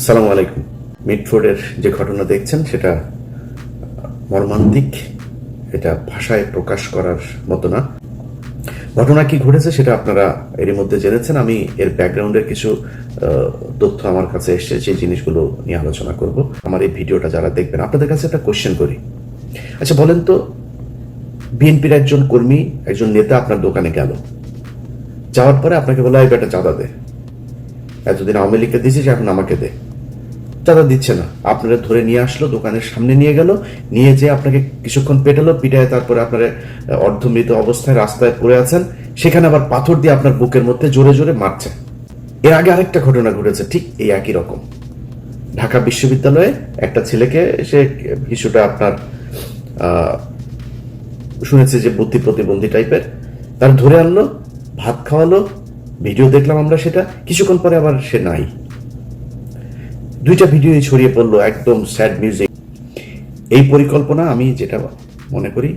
আসসালামু আলাইকুম। মিটফোর্ডের যে ঘটনা দেখছেন, সেটা মর্মান্তিক। এটা ভাষায় প্রকাশ করার মতো না। ঘটনা কি ঘটেছে, সেটা আপনারা এর মধ্যে জেনেছেন। আমি এর ব্যাকগ্রাউন্ডের কিছু তথ্য আমার কাছে এসেছে, সেই জিনিসগুলো নিয়ে আলোচনা করব। আমার এই ভিডিওটা যারা দেখবেন, আপনাদের কাছে একটা কোশ্চেন করি। আচ্ছা বলেন তো, বিএনপির একজন কর্মী, একজন নেতা আপনার দোকানে গেল। যাওয়ার পরে আপনাকে বলে এই বেটা চাঁদা দে। এতদিন আওয়ামী লীগকে দিয়েছিস, এখন আমাকে দে। চাঁদা দিচ্ছে না। আপনারা ধরে নিয়ে আসলো, দোকানের সামনে নিয়ে গেল, নিয়ে যে আপনাকে কিছুক্ষণ পেটালো, পিটায় তারপরে আপনার অর্ধমৃত অবস্থায় রাস্তায় পড়ে আছেন। সেখানে আবার পাথর দিয়ে আপনার বুকের মধ্যে জোরে জোরে মারছে। এর আগে আরেকটা ঘটনা ঘটেছে, ঠিক এই একই রকম। ঢাকা বিশ্ববিদ্যালয়ে একটা ছেলেকে সে কিছুটা আপনার শুনেছে যে বুদ্ধি প্রতিবন্ধী টাইপের। তার ধরে আনলো, ভাত খাওয়ালো, ভিডিও দেখলাম আমরা সেটা, কিছুক্ষণ পরে আবার সে নাই। দুইটা ভিডিওই ছড়িয়ে পড়ল, একদম স্যাড মিউজিক এই পরিকল্পনা আমি যেটা মনে করি,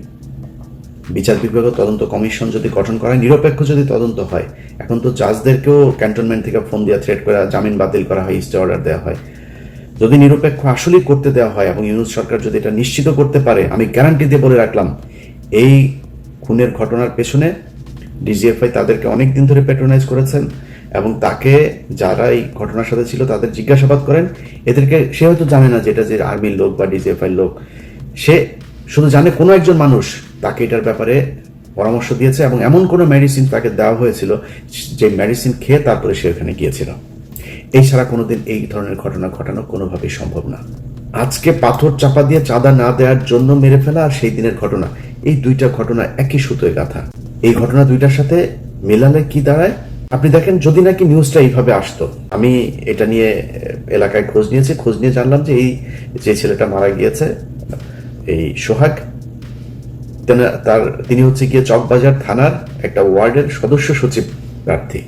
বিচার বিভাগ তদন্ত কমিশন যদি গঠন করা নিরপেক্ষ যদি তদন্ত হয়, এখন তো জাজদেরকেও ক্যান্টনমেন্ট থেকে ফোন দিয়ে থ্রেট করা, জামিন বাতিল করা হয় স্টে অর্ডার দেওয়া হয়। যদি নিরপেক্ষ আসলেই করতে দেওয়া হয় এবং ইউনুস সরকার যদি এটা নিশ্চিত করতে পারে, আমি গ্যারান্টি দিয়ে বলে রাখলাম, এই খুনের ঘটনার পেছনে ডিজিএফআই তাদেরকে অনেক দিন ধরে প্যাট্রোনাইজ করেছেন। এবং তাকে যারা এই ঘটনার সাথে ছিল তাদের জিজ্ঞাসাবাদ করেন। এদেরকে, সে হয়তো জানে না যে এটা যে আর্মির লোক বা ডিজিএফআই লোক। সে শুধু জানে কোনো একজন মানুষ তাকে এটার ব্যাপারে পরামর্শ দিয়েছে এবং এমন কোনো মেডিসিন তাকে দেওয়া হয়েছিল যে মেডিসিন খেয়ে তারপরে সে ওখানে গিয়েছিল। এই ছাড়া কোনোদিন এই ধরনের ঘটনা ঘটানো কোনোভাবেই সম্ভব না। আজকে পাথর চাপা দিয়ে চাঁদা না দেওয়ার জন্য মেরে ফেলা আর সেই দিনের ঘটনা, এই দুইটা ঘটনা একই সুতোয় গাথা। এই ঘটনা দুইটার সাথে মেলালে কি দাঁড়ায়? আপনি দেখেন, যদি নাকি নিউজটা এইভাবে আসতো, আমি এটা নিয়ে এলাকায় খোঁজ নিয়েছি, খোঁজ নিয়ে জানলাম যে এই যে ছেলেটা মারা গিয়েছে, এই সোহাগ তার, তিনি হচ্ছে গিয়ে চকবাজার থানার একটা ওয়ার্ডের সদস্য সচিব প্রার্থী।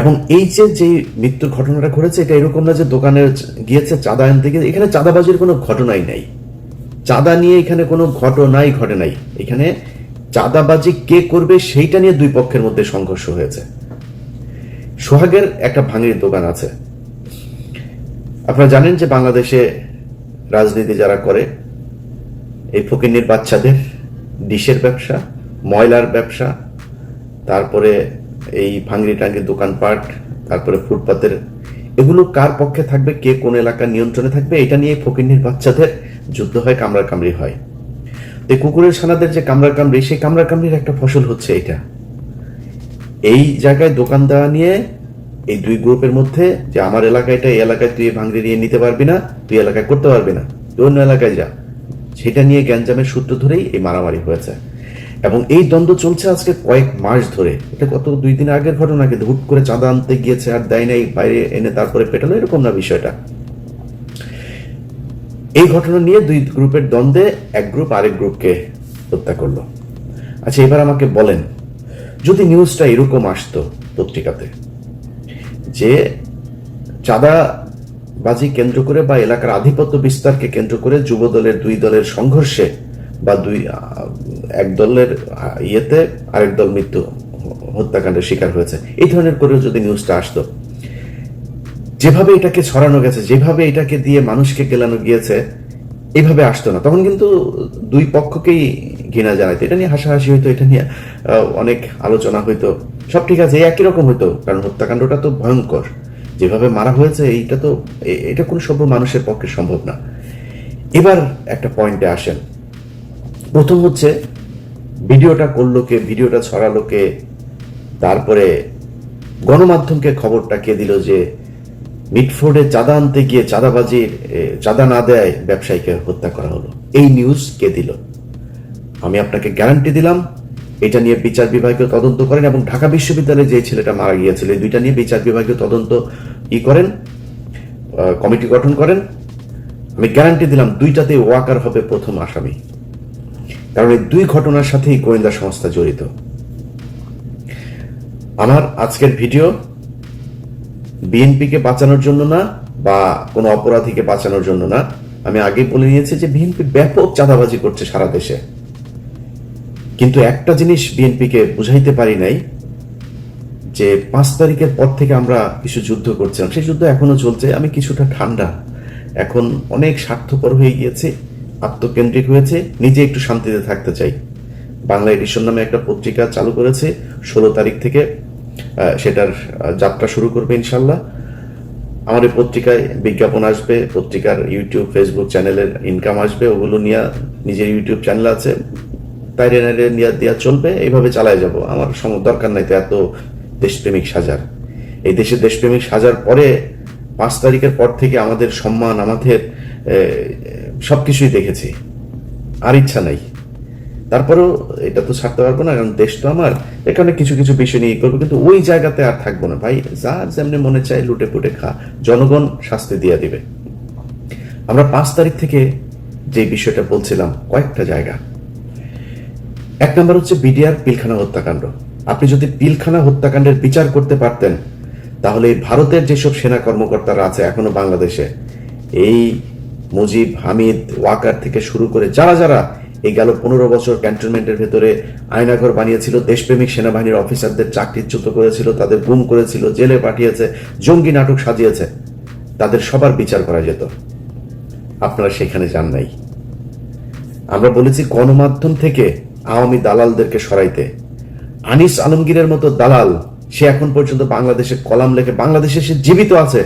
এবং এই যে যে মৃত্যুর ঘটনাটা ঘটেছে, এটা এরকম না যে দোকানে গিয়েছে, চাঁদা আনতে গিয়ে, এখানে চাঁদাবাজির কোনো ঘটনাই নাই। চাঁদা নিয়ে এখানে কোনো ঘটনাই ঘটে নাই। এখানে চাঁদাবাজি কে করবে সেইটা নিয়ে দুই পক্ষের মধ্যে সংঘর্ষ হয়েছে। সোহাগের একটা ভাঙির দোকান আছে। আপনারা জানেন যে বাংলাদেশে রাজনীতি যারা করে, এই ফকিন্নির বাচ্চাদের ডিশের ব্যবসা, ময়লার ব্যবসা, তারপরে এই ভাঙ্গি টাঙ্গি দোকানপাট, তারপরে ফুটপাতের, এগুলো কার পক্ষে থাকবে, কে কোন এলাকার নিয়ন্ত্রণে থাকবে, এটা নিয়ে ফকিন্নির বাচ্চাদের যুদ্ধ হয় কামড়া কামড়ি হয়। এই কুকুরের ছানাদের যে কামড়া কামড়ি সেই কামড়া কামড়ির একটা ফসল হচ্ছে এটা। এই জায়গায় দোকান দেওয়া নিয়ে এই দুই গ্রুপের মধ্যে যে আমার এলাকায় এটা, এই এলাকায় তুই ভাঙড়ি নিয়ে নিতে পারবি না, তুই এলাকায় করতে পারবি না, তুই অন্য এলাকায় যা। সেটা নিয়ে গ্যাঞ্জামের সূত্র ধরেই এই মারামারি হয়েছে। এবং এই দ্বন্দ্ব চলছে আজকে কয়েক মাস ধরে। এটা কত দুই দিন আগের ঘটনা, কিন্তু হুট করে চাঁদা আনতে গিয়েছে, আর দেয় নাই, বাইরে এনে তারপরে পেটালো, এরকম না বিষয়টা। এই ঘটনা নিয়ে দুই গ্রুপের দ্বন্দ্বে এক গ্রুপ আরেক গ্রুপকে হত্যা করল। আচ্ছা এবার আমাকে বলেন, যদি নিউজটা এরকম আসতো পত্রিকাতে যে চাঁদাবাজি কেন্দ্র করে বা এলাকার আধিপত্য বিস্তারকে কেন্দ্র করে যুব দলের দুই দলের সংঘর্ষে বা দুই এক দলের ইয়েতে আরেক দল মৃত্যু হত্যাকাণ্ডের শিকার হয়েছে, এই ধরনের করেও যদি নিউজটা আসতো। যেভাবে এটাকে ছড়ানো গেছে, যেভাবে এটাকে দিয়ে মানুষকে গেলানো গিয়েছে এইভাবে আসতো না। তখন কিন্তু দুই পক্ষকেই ঘৃণা জানাইতো। এটা নিয়ে হাসাহাসি হইতো, এটা নিয়ে অনেক আলোচনা হইতো। সব ঠিক আছে একই রকম হইতো, কারণ হত্যাকাণ্ডটা তো ভয়ঙ্কর। যেভাবে মারা হয়েছে, এইটা তো এটা কোন সভ্য মানুষের পক্ষে সম্ভব না। এবার একটা পয়েন্টে আসেন। প্রথম হচ্ছে, ভিডিওটা করল কে, ভিডিওটা ছড়ালো কে, তারপরে গণমাধ্যমকে খবরটা কে দিল যে মিটফোর্ডে চাঁদা আনতে গিয়ে চাঁদাবাজির চাঁদা না দেয় ব্যবসায়ীকে হত্যা করা হলো। এই নিউজ কে দিল? আমি আপনাকে গ্যারান্টি দিলাম, এটা নিয়ে বিচার বিভাগীয় তদন্ত করেন এবং ঢাকা বিশ্ববিদ্যালয়ে যে ছেলেটা মারা গিয়েছিল, এই দুইটা নিয়ে বিচার বিভাগীয় তদন্ত ই করেন কমিটি গঠন করেন। আমি গ্যারান্টি দিলাম দুইটাতে ওয়াকার হবে প্রথম আসামি। কারণ এই দুই ঘটনার সাথেই গোয়েন্দা সংস্থা জড়িত। আমার আজকের ভিডিও বিএনপিকে বাঁচানোর জন্য না বা কোনো অপরাধীকে বাঁচানোর জন্য না। আমি আগে বলে নিয়েছি যে বিএনপি ব্যাপক চাঁদাবাজি করছে সারা দেশে। কিন্তু একটা জিনিস বিএনপিকে বুঝাইতে পারি নাই, যে পাঁচ তারিখের পর থেকে আমরা কিছু যুদ্ধ করছিলাম। সেই যুদ্ধ এখনও চলছে, আমি কিছুটা ঠান্ডা। এখন অনেক স্বার্থপর হয়ে গিয়েছে, আত্মকেন্দ্রিক হয়েছে, নিজে একটু শান্তিতে থাকতে চাই। বাংলা এডিশন নামে একটা পত্রিকা চালু করেছে, ষোলো তারিখ থেকে সেটার যাত্রা শুরু করবে ইনশাল্লাহ এই পত্রিকায় বিজ্ঞাপন আসবে, পত্রিকার ইউটিউব ফেসবুক চ্যানেলের ইনকাম আসবে, ওগুলো নিয়ে নিজের ইউটিউব চ্যানেল আছে। তাইরে নাইরে নিয়ে দেওয়া চলবে, এইভাবে চালায় যাব। আমার সম- দরকার নাই তো এত দেশপ্রেমিক সাজার। এই দেশে দেশপ্রেমিক সাজার পরে পাঁচ তারিখের পর থেকে আমাদের সম্মান, আমাদের সব কিছুই দেখেছি। আর ইচ্ছা নাই। তারপরেও এটা তো ছাড়তে পারব না, কারণ দেশ তো আমার। এখানে কিছু কিছু বিষয় নিয়ে করব, কিন্তু ওই জায়গাতে আর থাকব না। ভাই, যার যেমনি মনে চায় লুটে পুটে খা, জনগণ শাস্তি দিয়ে দিবে। আমরা পাঁচ তারিখ থেকে যে বিষয়টা বলছিলাম, কয়েকটা জায়গা। এক নম্বর হচ্ছে বিডিআর পিলখানা হত্যাকাণ্ড। আপনি যদি পিলখানা হত্যাকাণ্ডের বিচার করতে পারতেন, তাহলে ভারতের যেসব সেনা কর্মকর্তারা আছে এখনও বাংলাদেশে, এই মুজিব, হামিদ, ওয়াকার থেকে শুরু করে যারা যারা এই গেল পনেরো বছর ক্যান্টনমেন্টের ভেতরে আয়নাঘর বানিয়েছিল, দেশপ্রেমিক সেনাবাহিনীর অফিসারদের চাকরিচ্যুত করেছিল, তাদের গুম করেছিল, জেলে পাঠিয়েছে, জঙ্গি নাটক সাজিয়েছে। তাদের সবার বিচার করা যেত। আপনারা সেখানে যান নাই। আমরা বলেছি গণমাধ্যম থেকে আওয়ামী দালালদেরকে সরাইতে। আনিস আলমগীরের মতো দালাল, সে এখন পর্যন্ত বাংলাদেশে কলাম লেখে, বাংলাদেশে সে জীবিত আছে।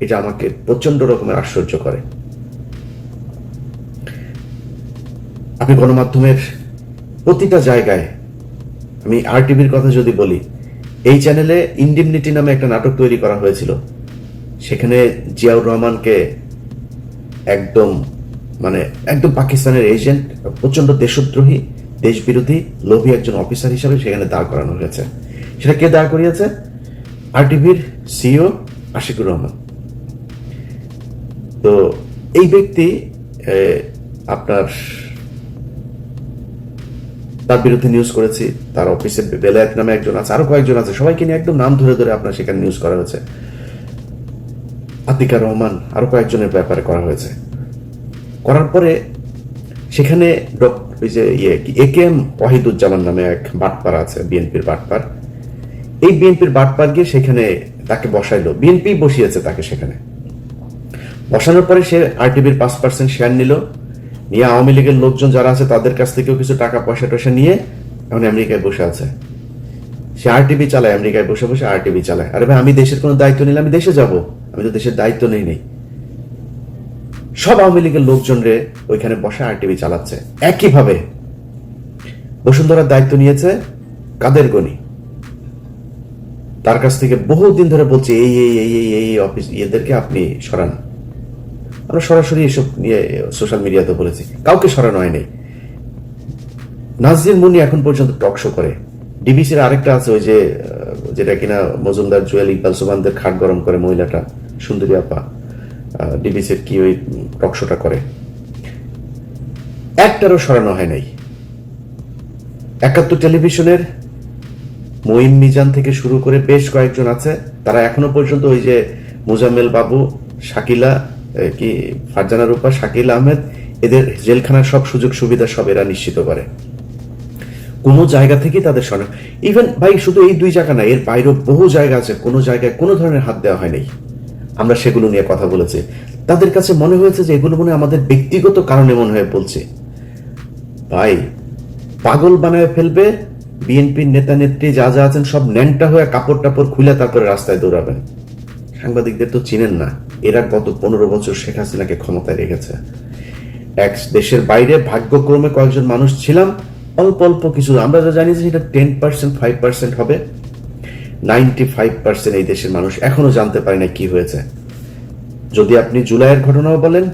এটা আমাকে প্রচণ্ড রকমের আশ্চর্য করে। আপনি গণমাধ্যমের প্রতিটা জায়গায়, আমি আর টিভির কথা যদি বলি, এই চ্যানেলে ইন্ডিমনিটি নামে একটা নাটক তৈরি করা হয়েছিল। সেখানে জিয়াউর রহমানকে একদম মানে একদম পাকিস্তানের এজেন্ট প্রচণ্ড দেশদ্রোহী, দেশবিরোধী, লোভী একজন অফিসার হিসাবে সেখানে দাঁড় করানো হয়েছে। সেটা কে দাঁড় করিয়েছে? আর টিভির সিও আশিকুর রহমান। তো এই ব্যক্তি আপনার তার বিরুদ্ধে নিউজ করেছি, তার অফিসে বেলায়েত নামে একজন আছে, আরও কয়েকজন আছে, সবাইকে নিয়ে একদম নাম ধরে ধরে আপনার সেখানে নিউজ করা হয়েছে। আতিকার রহমান, আরও কয়েকজনের ব্যাপারে করা হয়েছে। করার পরে সেখানে ওই যে ইয়ে এ কে এম ওয়াহিদুজ্জামান নামে এক বাটপার আছে, বিএনপির বাটপার। এই বিএনপির বাটপার গিয়ে সেখানে তাকে বসাইলো। বিএনপি বসিয়েছে তাকে সেখানে। বসানোর পরে সে আরটিভির পাঁচ পার্সেন্ট শেয়ার নিল। নিয়ে আওয়ামী লীগের লোকজন যারা আছে তাদের কাছ থেকেও কিছু টাকা পয়সা টয়সা নিয়ে এখন আমেরিকায় বসে আছে সে আরটিভি চালায় আমেরিকায় বসে বসে আরটিভি চালায় আরে ভাই আমি দেশের কোনো দায়িত্ব নিলে আমি দেশে যাব আমি তো দেশের দায়িত্ব নেই নেই সব আওয়ামী লীগের লোকজন রে ওইখানে বসে আরটিভি চালাচ্ছে একইভাবে বসুন্ধরার দায়িত্ব নিয়েছে কাদের গনি তার কাছ থেকে বহুদিন ধরে বলছে এই এই এই এই অফিস এদেরকে আপনি সরান আমরা সরাসরি এসব নিয়ে সোশ্যাল মিডিয়াতে বলেছি। কাউকে সরানো হয়নি। নাজির মুনি এখন পর্যন্ত টক শো করে। ডিবিসির আরেকটা আছে ওই যে যেটা কিনা মজুমদার জুয়েল ইকবাল সুবানদের খাট গরম করে মহিলাটা, সুন্দরী আপা। ডিবিসির কি ওই টক শোটা করে। একটারও সরানো হয় নাই। একাত্তর টেলিভিশনের মঈন মিজান থেকে শুরু করে বেশ কয়েকজন আছে। তারা এখনও পর্যন্ত ওই যে মুজাম্মেল বাবু, শাকিলা কি ফারজানা রূপা, শাকিল আহমেদ, এদের জেলখানার সব সুযোগ সুবিধা সব এরা নিশ্চিত করে। কোনো জায়গা থেকে তাদের সরানো ইভেন ভাই, শুধু এই দুই জায়গা না, এর বাইরেও বহু জায়গা আছে, কোনো জায়গায় কোনো ধরনের হাত দেওয়া হয়নি। আমরা সেগুলো নিয়ে কথা বলেছি। তাদের কাছে মনে হয়েছে যে এগুলো মনে আমাদের ব্যক্তিগত কারণে মনে হয়ে বলছে। ভাই, পাগল বানায় ফেলবে, বিএনপির নেতা নেত্রী যা যা আছেন সব ন্যাংটা হয়ে কাপড় টাপড় খুলে তারপরে রাস্তায় দৌড়াবেন। সাংবাদিকদের তো চিনেন না। এরা গত পনেরো বছর শেখ হাসিনাকে ক্ষমতায় রেখেছে। এক দেশের বাইরে ভাগ্যক্রমে কয়েকজন মানুষ ছিলাম, অল্প অল্প কিছু। আমরা যা জানি যে সেটা টেন পার্সেন্ট ফাইভ পার্সেন্ট হবে। নাইনটি ফাইভ পার্সেন্ট এই দেশের মানুষ এখনও জানতে পারে না কি হয়েছে। যদি আপনি জুলাইয়ের ঘটনাও বলেন,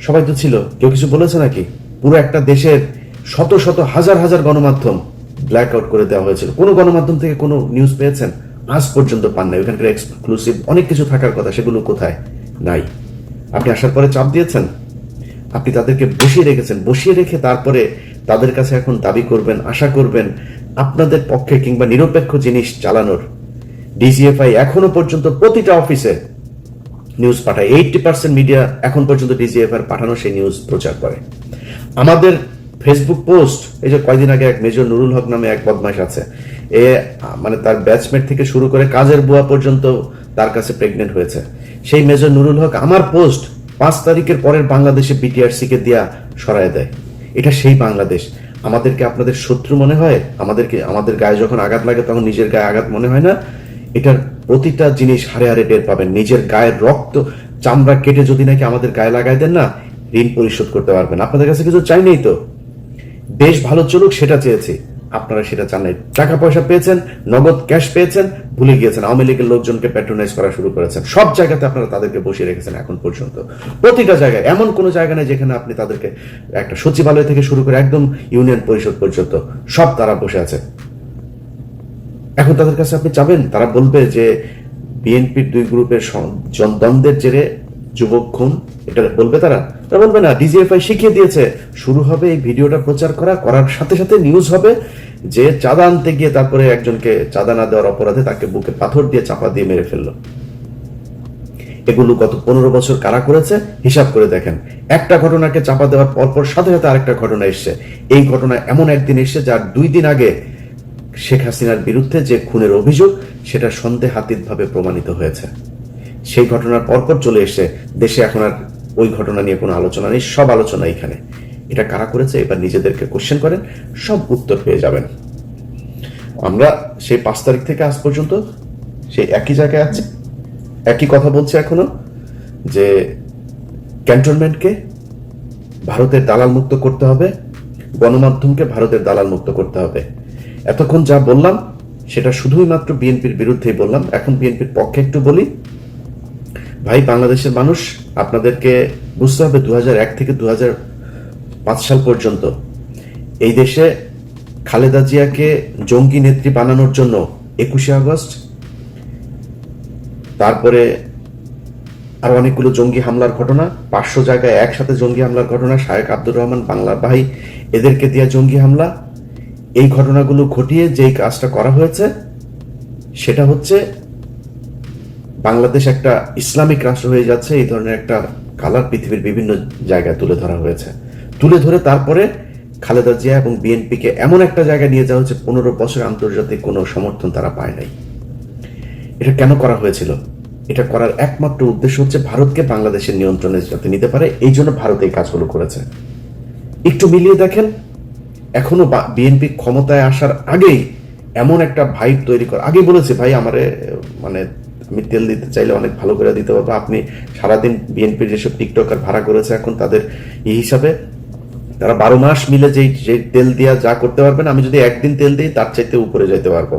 সবাই তো ছিল। কেউ কিছু বলেছে নাকি? পুরো একটা দেশের শত শত, হাজার হাজার গণমাধ্যম ব্ল্যাক আউট করে দেওয়া হয়েছিল। কোনো গণমাধ্যম থেকে কোনো নিউজ পেয়েছেন? আজ পর্যন্ত পান নাই ওখানকার এক্সক্লুসিভ অনেক কিছু থাকার কথা, সেগুলো কোথায়? নাই। আপনি আসার পরে চাপ দিয়েছেন? আপনি তাদেরকে বসিয়ে রেখেছেন, বসিয়ে রেখে তারপরে তাদের কাছে এখন দাবি করবেন, আশা করবেন, আপনাদের পক্ষে কিংবা নিরপেক্ষ জিনিস চালানোর। ডিজিএফআই এখনও পর্যন্ত প্রতিটা অফিসে নিউজ পাঠায়। এইটটি পার্সেন্ট মিডিয়া এখন পর্যন্ত ডিজিএফআর পাঠানো সেই নিউজ প্রচার করে। আমাদের ফেসবুক পোস্ট এই যে কয়দিন আগে এক মেজর নুরুল হক নামে এক বদমাইশ আছে, এ মানে তার ব্যাচমেট থেকে শুরু করে কাজের বুয়া পর্যন্ত তার কাছে প্রেগনেন্ট হয়েছে। সেই মেজর নুরুল হক আমার পোস্ট পাঁচ তারিখের পরের বাংলাদেশে বিটিআরসি কে দিয়া সরায় দেয়। এটা সেই বাংলাদেশ। আমাদেরকে আপনাদের শত্রু মনে হয়? আমাদেরকে, আমাদের গায়ে যখন আঘাত লাগে তখন নিজের গায়ে আঘাত মনে হয় না? এটার প্রতিটা জিনিস হারে হারে টের পাবেন। নিজের গায়ের রক্ত চামড়া কেটে যদি নাকি আমাদের গায়ে লাগাই দেন না, ঋণ পরিশোধ করতে পারবেন। আপনাদের কাছে কিছু চাই নেই তো? বেশ ভালো চলুক সেটা চেয়েছি। আপনারা সেটা চান টাকা পয়সা পেয়েছেন, নগদ ক্যাশ পেয়েছেন, ভুলে গিয়েছেন। আওয়ামী লীগের লোকজনকে প্যাট্রোনাইজ করা শুরু করেছেন। সব জায়গাতে আপনারা তাদেরকে বসিয়ে রেখেছেন এখন পর্যন্ত। প্রতিটা জায়গায়, এমন কোনো জায়গা নেই যেখানে আপনি তাদেরকে একটা সচিবালয় থেকে শুরু করে একদম ইউনিয়ন পরিষদ পর্যন্ত সব তারা বসে আছে। এখন তাদের কাছে আপনি যাবেন, তারা বলবে যে বিএনপির দুই গ্রুপের দ্বন্দ্বের জেরে যুবক খুন, এটা বলবে তারা? তারা বলবে, না, ডিজিএফআই শিখিয়ে দিয়েছে। শুরু হবে এই ভিডিওটা প্রচার করা, করার সাথে সাথে নিউজ হবে যে চাঁদা আনতে গিয়ে তারপরে একজনকে চাঁদা না দেওয়ার অপরাধে তাকে বুকে পাথর দিয়ে চাপা দিয়ে মেরে ফেলল। এগুলো গত পনেরো বছর কারা করেছে? হিসাব করে দেখেন। একটা ঘটনাকে চাপা দেওয়ার পরপর সাথে সাথে আরেকটা ঘটনা এসছে। এই ঘটনা এমন একদিন এসছে যার দুই দিন আগে শেখ হাসিনার বিরুদ্ধে যে খুনের অভিযোগ, সেটা সন্দেহাতীতভাবে প্রমাণিত হয়েছে। সেই ঘটনার পরপর চলে এসে দেশে এখন আর ওই ঘটনা নিয়ে কোনো আলোচনা নেই, সব আলোচনা এখানে। এটা কারা করেছে? এবার নিজেদেরকে কোশ্চেন করেন, সব উত্তর পেয়ে যাবেন। আমরা সেই পাঁচ তারিখ থেকে আজ পর্যন্ত সেই একই জায়গায় আছি। একই কথা বলছে এখনও, যে ক্যান্টনমেন্টকে ভারতের দালাল মুক্ত করতে হবে, গণমাধ্যমকে ভারতের দালাল মুক্ত করতে হবে। এতক্ষণ যা বললাম, সেটা শুধুই মাত্র বিএনপির বিরুদ্ধেই বললাম। এখন বিএনপির পক্ষে একটু বলি ভাই, বাংলাদেশের মানুষ আপনাদেরকে বুঝতে হবে দু এক থেকে দু পাঁচ সাল পর্যন্ত এই দেশে খালেদা জিয়াকে জঙ্গি নেত্রী বানানোর জন্য একুশে আগস্ট, তারপরে আরও অনেকগুলো জঙ্গি হামলার ঘটনা, পাঁচশো জায়গায় একসাথে জঙ্গি হামলার ঘটনা, শায়েক আব্দুর রহমান বাংলার ভাই, এদেরকে দেওয়া জঙ্গি হামলা। এই ঘটনাগুলো ঘটিয়ে যেই কাজটা করা হয়েছে, সেটা হচ্ছে বাংলাদেশ একটা ইসলামিক রাষ্ট্র হয়ে যাচ্ছে, এই ধরনের একটা কালার পৃথিবীর বিভিন্ন জায়গায় তুলে ধরা হয়েছে। তুলে ধরে তারপরে খালেদা জিয়া এবং বিএনপিকে এমন একটা জায়গায় নিয়ে যাওয়া হচ্ছে পনেরো বছর আন্তর্জাতিক কোনো সমর্থন তারা পায় নাই। এটা কেন করা হয়েছিল? এটা করার একমাত্র উদ্দেশ্য হচ্ছে ভারতকে বাংলাদেশের নিয়ন্ত্রণে যাতে নিতে পারে, এই জন্য ভারত এই কাজগুলো করেছে। একটু মিলিয়ে দেখেন, এখনও বিএনপি ক্ষমতায় আসার আগেই এমন একটা ভাইব তৈরি করা আগে বলেছে ভাই, আমারে মানে আমি দিতে চাইলে অনেক ভালো করে দিতে পারব। আপনি সারাদিন বিএনপির যেসব টিকটকার ভাড়া করেছে এখন তাদের এই হিসাবে তারা বারো মাস মিলে যে তেল দিয়া যা করতে পারবেন, আমি যদি একদিন তেল দিই, তার চাইতে উপরে যেতে পারব।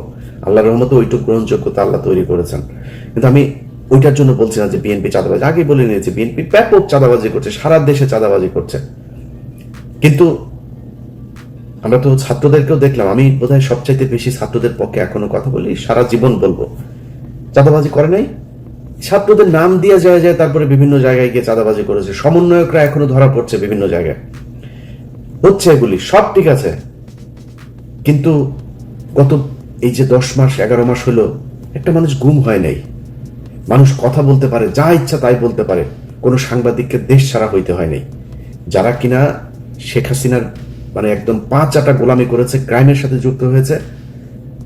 আল্লাহর রহমতে ওইটুকু গ্রহণযোগ্যতা আল্লাহ তৈরি করেছেন। কিন্তু আমি ওইটার জন্য বলছি না যে বিএনপি চাঁদাবাজি আগে বলে নিয়েছি, বিএনপি ব্যাপক চাঁদাবাজি করছে, সারা দেশে চাঁদাবাজি করছে। কিন্তু আমরা তো ছাত্রদেরকেও দেখলাম, আমি বোধহয় সবচাইতে বেশি ছাত্রদের পক্ষে এখনও কথা বলি, সারা জীবন বলব। চাঁদাবাজি করে নাই? ছাত্রদের নাম দিয়ে যায় যায় তারপরে বিভিন্ন জায়গায় গিয়ে চাঁদাবাজি করেছে। সমন্বয়করা এখনও ধরা পড়ছে বিভিন্ন জায়গায়। হচ্ছে এগুলি, সব ঠিক আছে। কিন্তু গত এই যে দশ মাস, এগারো মাস হলো, একটা মানুষ গুম হয় নাই। মানুষ কথা বলতে পারে, যা ইচ্ছা তাই বলতে পারে। কোনো সাংবাদিককে দেশ ছাড়া হইতে হয় নাই। যারা কিনা শেখ হাসিনার মানে একদম পাঁচ চাটা গোলামি করেছে, ক্রাইমের সাথে যুক্ত হয়েছে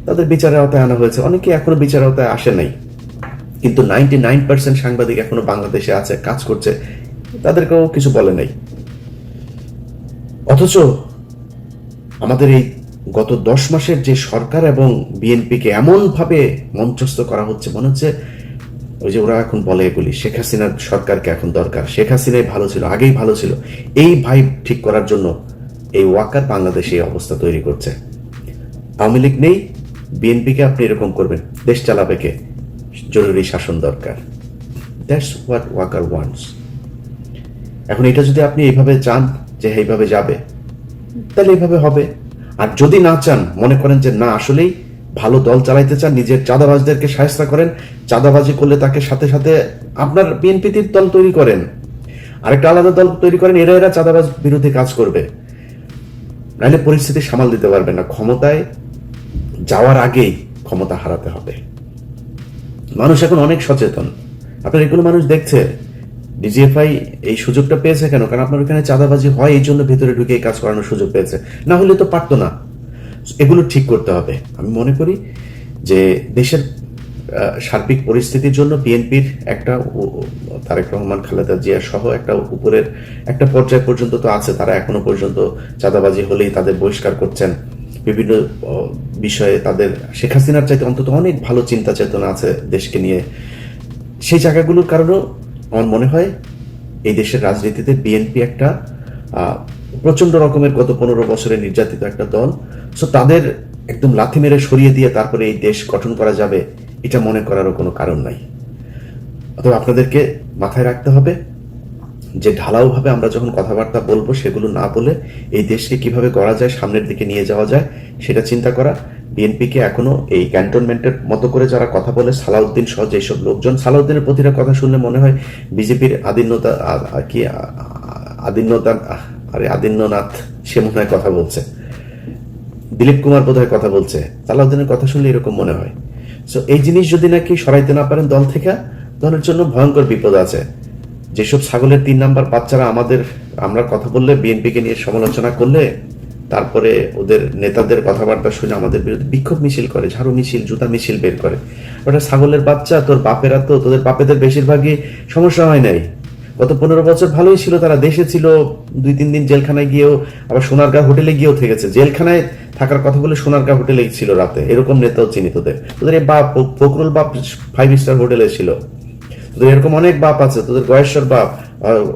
তাদের বিচারের আওতায় আনা হয়েছে। অনেকে এখনও বিচারের আওতায় আসে নাই। কিন্তু নাইনটি নাইন পার্সেন্ট সাংবাদিক এখনও বাংলাদেশে আছে, কাজ করছে। তাদেরকেও কিছু বলে নাই। অথচ আমাদের এই গত দশ মাসের যে সরকার এবং বিএনপিকে এমনভাবে মঞ্চস্থ করা হচ্ছে, মনে হচ্ছে ওই যে ওরা এখন বলে এগুলি, শেখ হাসিনার সরকারকে এখন দরকার। শেখ হাসিনাই ভালো ছিল, আগেই ভালো ছিল। এই ভাইব ঠিক করার জন্য এই ওয়াকার বাংলাদেশে এই অবস্থা তৈরি করছে। আওয়ামী লীগ নেই বিএনপিকে আপনি এরকম করবেন, দেশ চালাবে কে? জরুরি শাসন দরকার। দ্যাটস হোয়াট ওয়াকার ওয়ান্টস এখন এটা যদি আপনি এইভাবে চান যে এইভাবে যাবে, তাহলে এইভাবে হবে। আর যদি না চান, মনে করেন যে না, আসলেই ভালো দল চালাইতে চান, নিজের চাঁদাবাজদেরকে সাহায্য করেন, চাঁদাবাজি করলে তাকে সাথে সাথে আপনার বিএনপির দল তৈরি করেন। আরেকটা আলাদা দল তৈরি করেন, এরা এরা চাঁদাবাজ বিরোধী কাজ করবে। নাহলে পরিস্থিতি সামাল দিতে পারবে না। ক্ষমতায় যাওয়ার আগেই ক্ষমতা হারাতে হবে। মানুষ এখন অনেক সচেতন। আপনার এগুলো মানুষ দেখছে। ডিজিএফআই এই সুযোগটা পেয়েছে কেন? কারণ আপনার ওখানে চাঁদাবাজি হয়, এই জন্য ভেতরে ঢুকে কাজ করানোর সুযোগ পেয়েছে। না হলে তো পারতো না। এগুলো ঠিক করতে হবে। আমি মনে করি যে দেশের সার্বিক পরিস্থিতির জন্য বিএনপির একটা তারেক রহমান, খালেদা জিয়া সহ একটা উপরের একটা পর্যায় পর্যন্ত তো আছে। তারা এখনও পর্যন্ত চাঁদাবাজি হলেই তাদের বহিষ্কার করছেন। বিভিন্ন বিষয়ে তাদের শেখ হাসিনার চাইতে অন্তত অনেক ভালো চিন্তা চেতনা আছে দেশকে নিয়ে। সেই জায়গাগুলোর কারণেও আমার মনে হয় এই দেশের রাজনীতিতে বিএনপি একটা আহ, প্রচণ্ড রকমের গত পনেরো বছরে নির্যাতিত একটা দল। সো তাদের একদম লাথি মেরে সরিয়ে দিয়ে তারপরে এই দেশ গঠন করা যাবে এটা মনে করারও কোনো কারণ নাই। অথবা আপনাদেরকে মাথায় রাখতে হবে। যে ঢালাওভাবে আমরা যখন কথাবার্তা বলব সেগুলো না বলে এই দেশকে কীভাবে গড়া যায়, সামনের দিকে নিয়ে যাওয়া যায়, সেটা চিন্তা করা। বিএনপিকে এখনও এই ক্যান্টনমেন্টের মতো করে যারা কথা বলে, সালাউদ্দিন সহ যেসব লোকজন, সালাউদ্দিনের প্রতিটা কথা শুনলে মনে হয় বিজেপির আদিন্যতা কি আদিন্যতা আরে আদিন্যনাথ সে মনে হয় কথা বলছে। দিলীপ কুমার বোধহয় কথা বলছে। সালাউদ্দিনের কথা শুনলে এরকম মনে হয়। সো এই জিনিস যদি নাকি সরাইতে না পারেন দল থেকে, দলের জন্য ভয়ঙ্কর বিপদ আছে। যেসব ছাগলের তিন নাম্বার বাচ্চারা আমাদের, আমরা কথা বললে বিএনপিকে নিয়ে সমালোচনা করলে তারপরে ওদের নেতাদের কথাবার্তা শুনে আমাদের বিরুদ্ধে বিক্ষোভ মিছিল করে, ঝাড়ু মিছিল, জুতা মিছিল বের করে। ওটা ছাগলের বাচ্চা, তোর বাপেরা তো, তোদের বাপেদের বেশিরভাগই সমস্যা হয় নাই। গত পনেরো বছর ভালোই ছিল, তারা দেশে ছিল, দুই তিন দিন জেলখানায় গিয়েও, আবার সোনারগাঁ হোটেলে গিয়েও থেকেছে। জেলখানায় থাকার কথা বলে সোনারগাঁ হোটেলেই ছিল রাতে, এরকম নেতাও চিনি তোদের। তোদের এই বাপ ফকরুল বাপ ফাইভ স্টার হোটেলে ছিল। তোদের এরকম অনেক বাপ আছে, তোদের গয়েশ্বর বাপ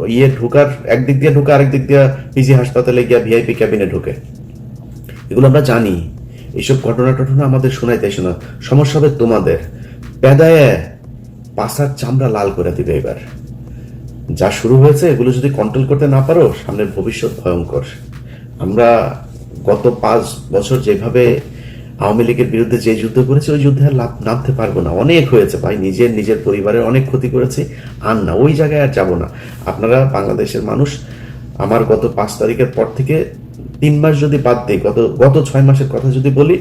ইয়ে ঢুকার, একদিক দিয়ে ঢুকে আরেক দিক দিয়ে পিজি হাসপাতালে গিয়া ভিআইপি ক্যাবিনে ঢুকে। এগুলো আমরা জানি। এইসব ঘটনা টটনা আমাদের শোনাইতে না। সমস্যা হবে তোমাদের। পেদায় পাশার চামড়া লাল করে দিবে এবার। যা শুরু হয়েছে, এগুলো যদি কন্ট্রোল করতে না পারো, সামনের ভবিষ্যৎ ভয়ঙ্কর। আমরা গত পাঁচ বছর যেভাবে আওয়ামী লীগের বিরুদ্ধে যে যুদ্ধ করেছে, ওই যুদ্ধে আর লাভ নামতে পারব না। অনেক হয়েছে ভাই। নিজের নিজের পরিবারের অনেক ক্ষতি করেছে। আর না, ওই জায়গায় আর যাব না। আপনারা বাংলাদেশের মানুষ, আমার গত পাঁচ তারিখের পর থেকে তিন মাস যদি বাদ দিই, গত গত ছয় মাসের কথা যদি বলি,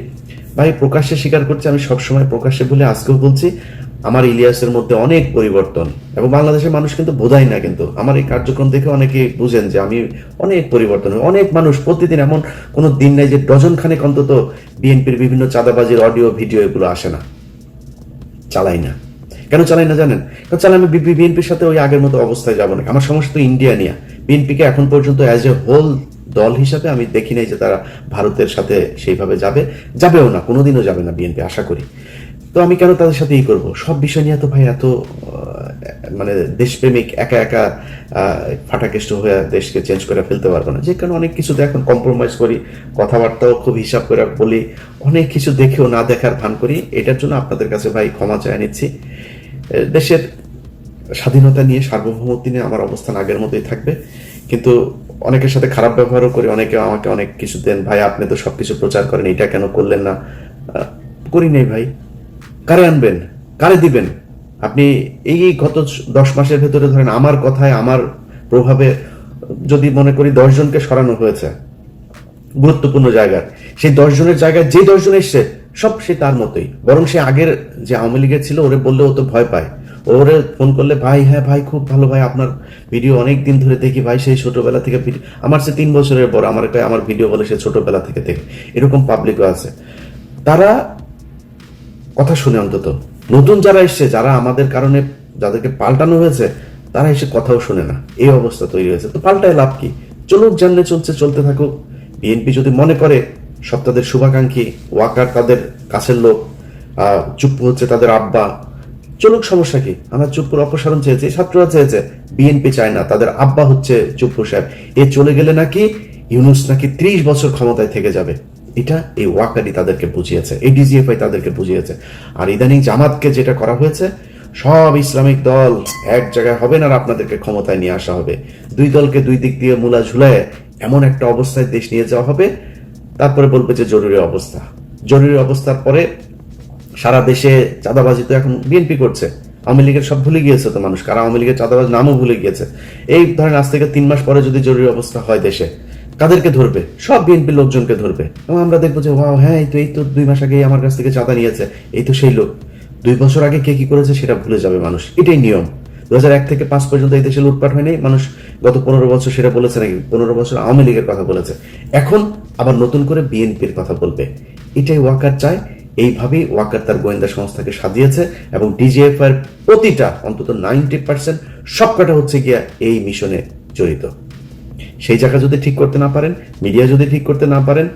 ভাই, প্রকাশ্যে স্বীকার করছি, আমি সবসময় প্রকাশ্যে বলে আজকেও বলছি আমার ইলিয়াসের মধ্যে অনেক পরিবর্তন। এবং বাংলাদেশের মানুষ কিন্তু বোঝায় না কিন্তু। আমার এই কার্যক্রম দেখে অনেকে বুঝেন যে আমি অনেক পরিবর্তন অনেক মানুষ প্রতিদিন এমন কোনো দিন নাই যে ডজন খানেক অন্তত বিএনপির বিভিন্ন চাঁদাবাজির অডিও, ভিডিও এগুলো আসে না। চালাই না। কেন চালাই না জানেন? কারণ চালাই আমি বিএনপির সাথে ওই আগের মতো অবস্থায় যাব না। আমার সমস্ত ইন্ডিয়া নিয়ে। বিএনপিকে এখন পর্যন্ত অ্যাজ এ হোল দল হিসাবে আমি দেখি নাই যে তারা ভারতের সাথে সেইভাবে যাবে। যাবেও না, কোনোদিনও যাবে না বিএনপি, আশা করি। তো আমি কেন তাদের সাথে ই করব? সব বিষয় নিয়ে তো ভাই এত মানে দেশপ্রেমিক একা একা ফাটাকেষ্ট হয়ে দেশকে চেঞ্জ করে ফেলতে পারব না। যে কারণে অনেক কিছু এখন কম্প্রোমাইজ করি, কথাবার্তাও খুব হিসাব করে বলি, অনেক কিছু দেখেও না দেখার ভান করি। এটার জন্য আপনাদের কাছে ভাই ক্ষমা চায় নিচ্ছি। দেশের স্বাধীনতা নিয়ে, সার্বভৌমত্ব নিয়ে আমার অবস্থান আগের মতোই থাকবে। কিন্তু অনেকের সাথে খারাপ ব্যবহারও করি, অনেকে আমাকে অনেক কিছু দেন, ভাই, আপনি তো সবকিছু প্রচার করেন, এটা কেন করলেন না? করি নেই ভাই। কারে আনবেন? কারে দিবেন? আপনি এই গত দশ মাসের ভেতরে ধরেন আমার কথায়, আমার প্রভাবে যদি মনে করি দশ জনকে সরানো হয়েছে, গুরুত্বপূর্ণ জায়গার সেই দশ জনের জায়গায় যে দশ জন এসছে, সব সে তার মতোই। বরং সে আগের যে আওয়ামী লীগের ছিল, ওরে বললে ও তো ভয় পায়। ওরে ফোন করলে, ভাই হ্যাঁ ভাই, খুব ভালো, ভাই, আপনার ভিডিও অনেক দিন ধরে দেখি, ভাই, সেই ছোটবেলা থেকে আমার সে তিন বছরের পর আমার আমার ভিডিও বলে সে ছোটবেলা থেকে দেখে। এরকম পাবলিকও আছে। তারা কথা শুনে অন্তত। নতুন যারা এসছে, যারা আমাদের কারণে যাদেরকে পাল্টানো হয়েছে, তারা এসে কথাও শুনে না। এই অবস্থা তৈরি হয়েছে। তো পাল্টায় লাভ কি? চলুক, জানলে চলছে, চলতে থাকুক। বিএনপি যদি মনে করে, সব তাদের শুভাকাঙ্ক্ষী, ওয়াকার তাদের কাছের লোক চুপ্পু হচ্ছে তাদের আব্বা। চলুক, সমস্যা কি? আমরা চুপ্পুর অপসারণ চেয়েছি, ছাত্ররা চেয়েছে, বিএনপি চায় না, তাদের আব্বা হচ্ছে চুপ্পু সাহেব। এ চলে গেলে নাকি ইউনুস নাকি ত্রিশ বছর ক্ষমতায় থেকে যাবে। এটা এই ওয়াকারি তাদেরকে বুঝিয়েছে, এই ডিজিএফআই তাদেরকে বুঝিয়েছে। আর ইদানিং জামাতকে যেটা করা হয়েছে, সব ইসলামিক দল এক জায়গায় হবে না আপনাদেরকে ক্ষমতায় নিয়ে আসা হবে। দুই দলকে দুই দিক দিয়ে মূলা ঝুলায় এমন একটা অবস্থায় দেশ নিয়ে যাওয়া হবে, তারপরে বলবে যে জরুরি অবস্থা। জরুরি অবস্থার পরে সারা দেশে চাঁদাবাজি তো এখন বিএনপি করছে। আওয়ামী লীগের সব ভুলে গিয়েছে তো মানুষ কারা আওয়ামী লীগের চাঁদাবাজ নামও ভুলে গিয়েছে। এই ধরেন আজ থেকে তিন মাস পরে যদি জরুরি অবস্থা হয় দেশে কাদেরকে ধরবে? সব বিএনপি লোকজনকে ধরবে। এবং আমরা দেখব যে, ওয়াও হ্যাঁ এই তো এই তো দুই মাস আগে আমার কাছ থেকে চাঁদা নিয়েছে। এই তো সেই লোক। দুই বছর আগে কে কি করেছে সেটা ভুলে যাবে মানুষ। এটাই নিয়ম। দু হাজার এক থেকে পাঁচ পর্যন্ত এই দেশে লুটপাট হয়নি। মানুষ গত পনেরো বছর সেটা বলেছে নাকি? পনেরো বছর আওয়ামী লীগের কথা বলেছে। এখন আবার নতুন করে বিএনপির কথা বলবে। এটাই ওয়াকার চায়। এইভাবেই ওয়াকার তার গোয়েন্দা সংস্থাকে সাজিয়েছে এবং ডিজিএফ এর প্রতিটা, অন্তত নাইনটি পার্সেন্ট, সবকটা হচ্ছে গিয়া এই মিশনে জড়িত। সেই জায়গা যদি ঠিক করতে না পারেন, মিডিয়া যদি ঠিক করতে না পারেন,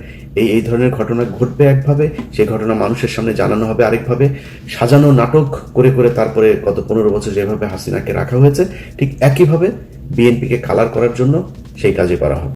এই এই ধরনের ঘটনা ঘটবে একভাবে, সেই ঘটনা মানুষের সামনে জানানো হবে আরেকভাবে, সাজানো নাটক করে করে তারপরে গত পনেরো বছর যেভাবে হাসিনাকে রাখা হয়েছে, ঠিক একইভাবে বিএনপিকে খালার করার জন্য সেই কাজে করা হবে।